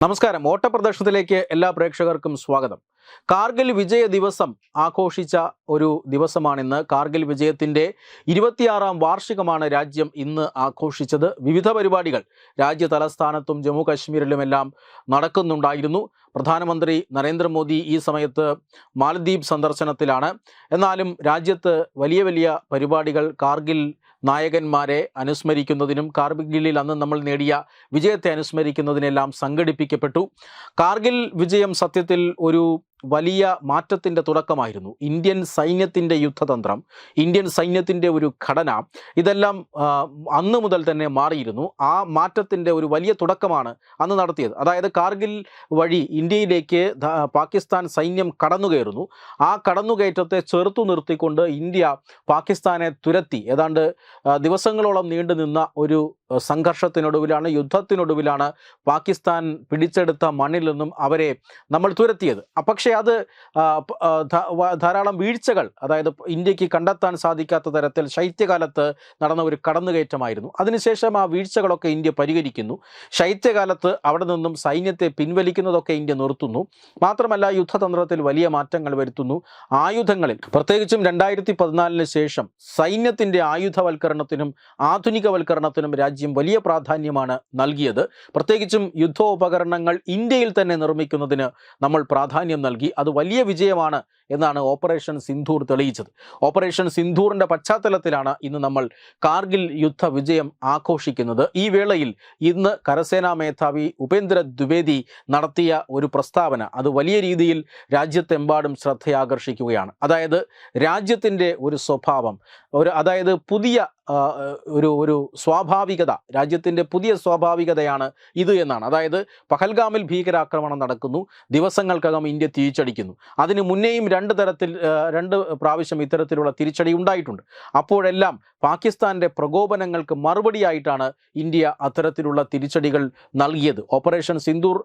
നമസ്കാരം. ഓട്ടപ്രദർശനത്തിലേക്ക് എല്ലാ പ്രേക്ഷകർക്കും സ്വാഗതം. കാർഗിൽ വിജയ ദിവസം ആഘോഷിച്ച ഒരു ദിവസമാണിന്ന്. കാർഗിൽ വിജയത്തിന്റെ ഇരുപത്തിയാറാം വാർഷികമാണ് രാജ്യം ഇന്ന് ആഘോഷിച്ചത്. വിവിധ പരിപാടികൾ രാജ്യ തലസ്ഥാനത്തും ജമ്മു കാശ്മീരിലുമെല്ലാം നടക്കുന്നുണ്ടായിരുന്നു. പ്രധാനമന്ത്രി നരേന്ദ്രമോദി ഈ സമയത്ത് മാലദ്വീപ് സന്ദർശനത്തിലാണ്. എന്നാലും രാജ്യത്ത് വലിയ വലിയ പരിപാടികൾ കാർഗിൽ നായകന്മാരെ അനുസ്മരിക്കുന്നതിനും കാർഗിലിൽ അന്ന് നമ്മൾ നേടിയ വിജയത്തെ അനുസ്മരിക്കുന്നതിനെല്ലാം സംഘടിപ്പിക്കപ്പെട്ടു. കാർഗിൽ വിജയം സത്യത്തിൽ ഒരു വലിയ മാറ്റത്തിന്റെ തുടക്കമായിരുന്നു. ഇന്ത്യൻ സൈന്യത്തിന്റെ യുദ്ധതന്ത്രം ഇന്ത്യൻ സൈന്യത്തിന്റെ ഒരു ഘടന ഇതെല്ലാം അന്ന് മുതൽ തന്നെ മാറിയിരുന്നു. ആ മാറ്റത്തിന്റെ ഒരു വലിയ തുടക്കമാണ് അന്ന് നടത്തിയത്. അതായത് കാർഗിൽ വഴി ഇന്ത്യയിലേക്ക് പാകിസ്ഥാൻ സൈന്യം കടന്നുകയറുന്നു. ആ കടന്നുകയറ്റത്തെ ചെറുത്തു നിർത്തിക്കൊണ്ട് ഇന്ത്യ പാകിസ്ഥാനെ തുരത്തി. ഏതാണ്ട് ദിവസങ്ങളോളം നീണ്ടു നിന്ന ഒരു സംഘർഷത്തിനൊടുവിലാണ് യുദ്ധത്തിനൊടുവിലാണ് പാകിസ്ഥാൻ പിടിച്ചെടുത്ത മണ്ണിൽ നിന്നും അവരെ നമ്മൾ തുരത്തിയത്. പക്ഷേ അത് ധാരാളം വീഴ്ചകൾ അതായത് ഇന്ത്യയ്ക്ക് കണ്ടെത്താൻ സാധിക്കാത്ത തരത്തിൽ ശൈത്യകാലത്ത് നടന്ന ഒരു കടന്നുകയറ്റമായിരുന്നു. അതിനുശേഷം ആ വീഴ്ചകളൊക്കെ ഇന്ത്യ പരിഹരിക്കുന്നു. ശൈത്യകാലത്ത് അവിടെ നിന്നും സൈന്യത്തെ പിൻവലിക്കുന്നതൊക്കെ ഇന്ത്യ നിർത്തുന്നു. മാത്രമല്ല യുദ്ധതന്ത്രത്തിൽ വലിയ മാറ്റങ്ങൾ വരുത്തുന്നു. ആയുധങ്ങളിൽ പ്രത്യേകിച്ചും രണ്ടായിരത്തി പതിനാലിന് ശേഷം സൈന്യത്തിന്റെ ആയുധവൽക്കരണത്തിനും ആധുനികവൽക്കരണത്തിനും രാജ്യം വലിയ പ്രാധാന്യമാണ് നൽകിയത്. പ്രത്യേകിച്ചും യുദ്ധോപകരണങ്ങൾ ഇന്ത്യയിൽ തന്നെ നിർമ്മിക്കുന്നതിന് നമ്മൾ പ്രാധാന്യം നൽകി. അത് വലിയ വിജയമാണ് എന്നാണ് ഓപ്പറേഷൻ സിന്ധൂർ തെളിയിച്ചത്. ഓപ്പറേഷൻ സിന്ധൂറിന്റെ പശ്ചാത്തലത്തിലാണ് ഇന്ന് നമ്മൾ കാർഗിൽ യുദ്ധ വിജയം ആഘോഷിക്കുന്നത്. ഈ വേളയിൽ ഇന്ന് കരസേനാ മേധാവി ഉപേന്ദ്ര ദ്വിവേദി നടത്തിയ ഒരു പ്രസ്താവന. അത് വലിയ രീതിയിൽ രാജ്യത്തെമ്പാടും ശ്രദ്ധയാകർഷിക്കുകയാണ്. അതായത് രാജ്യത്തിന്റെ ഒരു സ്വഭാവം. ഒരു അതായത് പുതിയ ഒരു ഒരു സ്വാഭാവികത രാജ്യത്തിന്റെ പുതിയ സ്വാഭാവികതയാണ് ഇത് എന്നാണ്. അതായത് പഹൽഗാമിൽ ഭീകരാക്രമണം നടക്കുന്നു ദിവസങ്ങൾക്കകം ഇന്ത്യ തിരിച്ചടിക്കുന്നു. അതിന് മുന്നേയും രണ്ട് തരത്തിൽ രണ്ട് പ്രാവശ്യം ഇത്തരത്തിലുള്ള തിരിച്ചടി ഉണ്ടായിട്ടുണ്ട്. അപ്പോഴെല്ലാം പാകിസ്ഥാന്റെ പ്രകോപനങ്ങൾക്ക് മറുപടിയായിട്ടാണ് ഇന്ത്യ അത്തരത്തിലുള്ള തിരിച്ചടികൾ നൽകിയത്. ഓപ്പറേഷൻ സിന്ദൂർ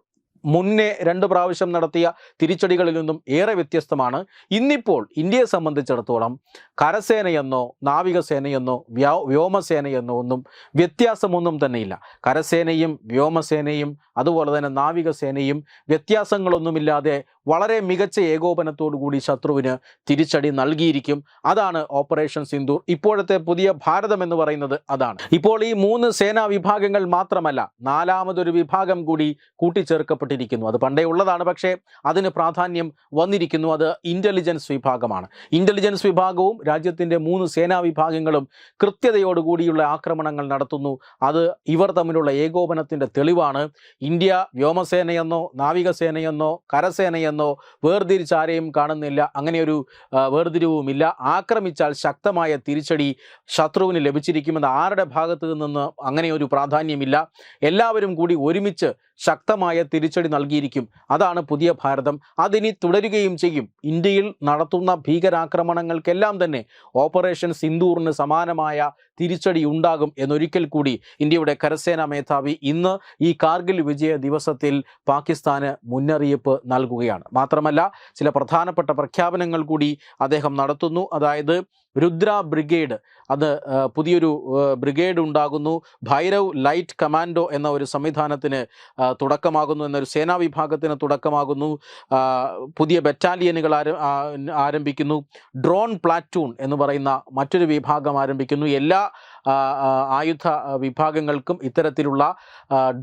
മുന്നേ രണ്ട് പ്രാവശ്യം നടത്തിയ തിരിച്ചടികളിൽ നിന്നും ഏറെ വ്യത്യസ്തമാണ്. ഇന്നിപ്പോൾ ഇന്ത്യയെ സംബന്ധിച്ചിടത്തോളം കരസേനയെന്നോ നാവികസേനയെന്നോ വ്യോ വ്യോമസേനയെന്നോ ഒന്നും വ്യത്യാസമൊന്നും തന്നെയില്ല. കരസേനയും വ്യോമസേനയും അതുപോലെ തന്നെ നാവികസേനയും വ്യത്യാസങ്ങളൊന്നുമില്ലാതെ വളരെ മികച്ച ഏകോപനത്തോടുകൂടി ശത്രുവിന് തിരിച്ചടി നൽകിയിരിക്കും. അതാണ് ഓപ്പറേഷൻ സിന്ദൂർ. ഇപ്പോഴത്തെ പുതിയ ഭാരതം എന്ന് പറയുന്നത് അതാണ്. ഇപ്പോൾ ഈ മൂന്ന് സേനാ വിഭാഗങ്ങൾ മാത്രമല്ല നാലാമതൊരു വിഭാഗം കൂടി കൂട്ടിച്ചേർക്കപ്പെട്ടിരിക്കുന്നു. അത് പണ്ടേ ഉള്ളതാണ് പക്ഷേ അതിന് പ്രാധാന്യം വന്നിരിക്കുന്നു. അത് ഇന്റലിജൻസ് വിഭാഗമാണ്. ഇന്റലിജൻസ് വിഭാഗവും രാജ്യത്തിന്റെ മൂന്ന് സേനാ വിഭാഗങ്ങളും കൃത്യതയോടുകൂടിയുള്ള ആക്രമണങ്ങൾ നടത്തുന്നു. അത് ഇവർ തമ്മിലുള്ള ഏകോപനത്തിന്റെ തെളിവാണ്. ഇന്ത്യ വ്യോമസേനയെന്നോ നാവികസേനയെന്നോ കരസേനയെന്നോ വേർതിരിച്ച് ആരെയും കാണുന്നില്ല അങ്ങനെയൊരു വേർതിരിവുമില്ല. ആക്രമിച്ചാൽ ശക്തമായ തിരിച്ചടി ശത്രുവിന് ലഭിച്ചിരിക്കുമെന്ന് ആരുടെ ഭാഗത്ത് നിന്ന് അങ്ങനെ ഒരു പ്രാധാന്യമില്ല. എല്ലാവരും കൂടി ഒരുമിച്ച് ശക്തമായ തിരിച്ചടി നൽകിയിരിക്കും. അതാണ് പുതിയ ഭാരതം. അതിനി തുടരുകയും ചെയ്യും. ഇന്ത്യയിൽ നടത്തുന്ന ഭീകരാക്രമണങ്ങൾക്കെല്ലാം തന്നെ ഓപ്പറേഷൻ സിന്ദൂറിന് സമാനമായ തിരിച്ചടി ഉണ്ടാകും എന്നൊരിക്കൽ കൂടി ഇന്ത്യയുടെ കരസേനാ മേധാവി ഇന്ന് ഈ കാർഗിൽ വിജയ ദിവസത്തിൽ പാകിസ്ഥാന് മുന്നറിയിപ്പ് നൽകുകയാണ്. മാത്രമല്ല ചില പ്രധാനപ്പെട്ട പ്രഖ്യാപനങ്ങൾ കൂടി അദ്ദേഹം നടത്തുന്നു. അതായത് രുദ്ര ബ്രിഗേഡ്. അത് പുതിയൊരു ബ്രിഗേഡ് ഉണ്ടാകുന്നു. ഭൈരവ് ലൈറ്റ് കമാൻഡോ എന്ന ഒരു സംവിധാനത്തിന് തുടക്കമാകുന്നു എന്നൊരു സേനാ വിഭാഗത്തിന് തുടക്കമാകുന്നു. പുതിയ ബറ്റാലിയനുകൾ ആര- ആരംഭിക്കുന്നു. ഡ്രോൺ പ്ലാറ്റൂൺ എന്ന് പറയുന്ന മറ്റൊരു വിഭാഗം ആരംഭിക്കുന്നു. എല്ലാ ആയുധ വിഭാഗങ്ങൾക്കും ഇത്തരത്തിലുള്ള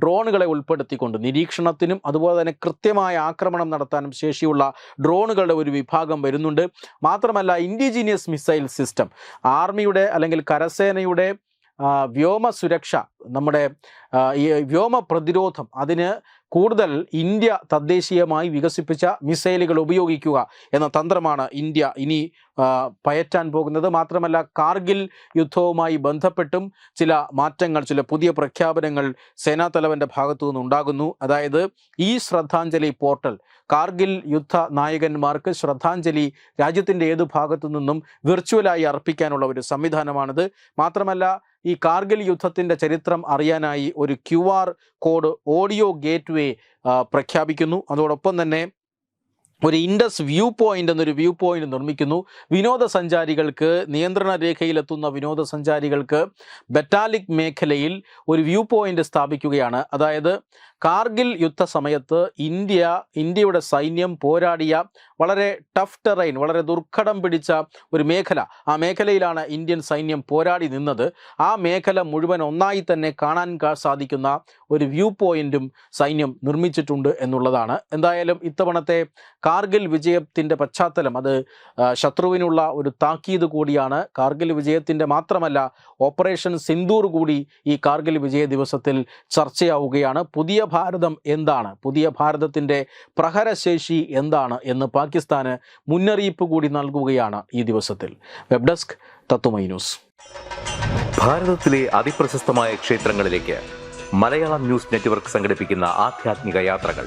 ഡ്രോണുകളെ ഉൾപ്പെടുത്തിക്കൊണ്ട് നിരീക്ഷണത്തിനും അതുപോലെ തന്നെ കൃത്യമായ ആക്രമണം നടത്താനും ശേഷിയുള്ള ഡ്രോണുകളുടെ ഒരു വിഭാഗം വരുന്നുണ്ട്. മാത്രമല്ല ഇൻഡിജീനിയസ് മിസൈൽ സിസ്റ്റം ആർമിയുടെ അല്ലെങ്കിൽ കരസേനയുടെ വ്യോമ സുരക്ഷ നമ്മുടെ ഈ വ്യോമ പ്രതിരോധം അതിന് കൂടുതൽ ഇന്ത്യ തദ്ദേശീയമായി വികസിപ്പിച്ച മിസൈലുകൾ ഉപയോഗിക്കുക എന്ന തന്ത്രമാണ് ഇന്ത്യ ഇനി പയറ്റാൻ പോകുന്നത്. മാത്രമല്ല കാർഗിൽ യുദ്ധവുമായി ബന്ധപ്പെട്ടും ചില മാറ്റങ്ങൾ ചില പുതിയ പ്രഖ്യാപനങ്ങൾ സേനാതലവന്റെ ഭാഗത്തു നിന്നുണ്ടാകുന്നു അതായത് ഈ ശ്രദ്ധാഞ്ജലി പോർട്ടൽ കാർഗിൽ യുദ്ധ നായകന്മാർക്ക് ശ്രദ്ധാഞ്ജലി രാജ്യത്തിന്റെ ഏത് ഭാഗത്തു നിന്നും വിർച്വലായി അർപ്പിക്കാനുള്ള ഒരു സംവിധാനമാണിത്. മാത്രമല്ല ഈ കാർഗിൽ യുദ്ധത്തിന്റെ ചരിത്രം അറിയാനായി ഒരു ക്യു കോഡ് ഓഡിയോ ഗേറ്റ്വേ പ്രഖ്യാപിക്കുന്നു. അതോടൊപ്പം തന്നെ ഒരു ഇൻഡസ് വ്യൂ പോയിന്റ് എന്നൊരു വ്യൂ പോയിന്റ് നിർമ്മിക്കുന്നു. വിനോദസഞ്ചാരികൾക്ക് നിയന്ത്രണ രേഖയിലെത്തുന്ന വിനോദസഞ്ചാരികൾക്ക് ബറ്റാലിക് മേഖലയിൽ ഒരു വ്യൂ പോയിന്റ് സ്ഥാപിക്കുകയാണ്. അതായത് കാർഗിൽ യുദ്ധ യുദ്ധസമയത്ത് ഇന്ത്യ ഇന്ത്യയുടെ സൈന്യം പോരാടിയ വളരെ ടഫ് ടെറൈൻ വളരെ ദുർഘടം പിടിച്ച ഒരു മേഖല. ആ മേഖലയിലാണ് ഇന്ത്യൻ സൈന്യം പോരാടി നിന്നത്. ആ മേഖല മുഴുവൻ ഒന്നായി തന്നെ കാണാൻ സാധിക്കുന്ന ഒരു വ്യൂ പോയിന്റും സൈന്യം നിർമ്മിച്ചിട്ടുണ്ട് എന്നുള്ളതാണ്. എന്തായാലും ഇത്തവണത്തെ കാർഗിൽ വിജയത്തിന്റെ പശ്ചാത്തലം. അത് ശത്രുവിനുള്ള ഒരു താക്കീത് കൂടിയാണ്. കാർഗിൽ വിജയത്തിന്റെ മാത്രമല്ല ഓപ്പറേഷൻ സിന്ദൂർ കൂടി ഈ കാർഗിൽ വിജയ ദിവസത്തിൽ ചർച്ചയാവുകയാണ്. പുതിയ ഭാരതം എന്താണ്? പുതിയ ഭാരതത്തിന്റെ പ്രഹരശേഷി എന്താണ് എന്ന് പാകിസ്ഥാന് മുന്നറിയിപ്പ് കൂടി നൽകുകയാണ് ഈ ദിവസത്തിൽ. Web desk Tattvamayi news. ഭാരതത്തിലെ അതിപ്രശസ്തമായ ക്ഷേത്രങ്ങളിലേക്ക് മലയാളം ന്യൂസ് നെറ്റ്വർക്ക് സംഘടിപ്പിക്കുന്ന ആധ്യാത്മിക യാത്രകൾ.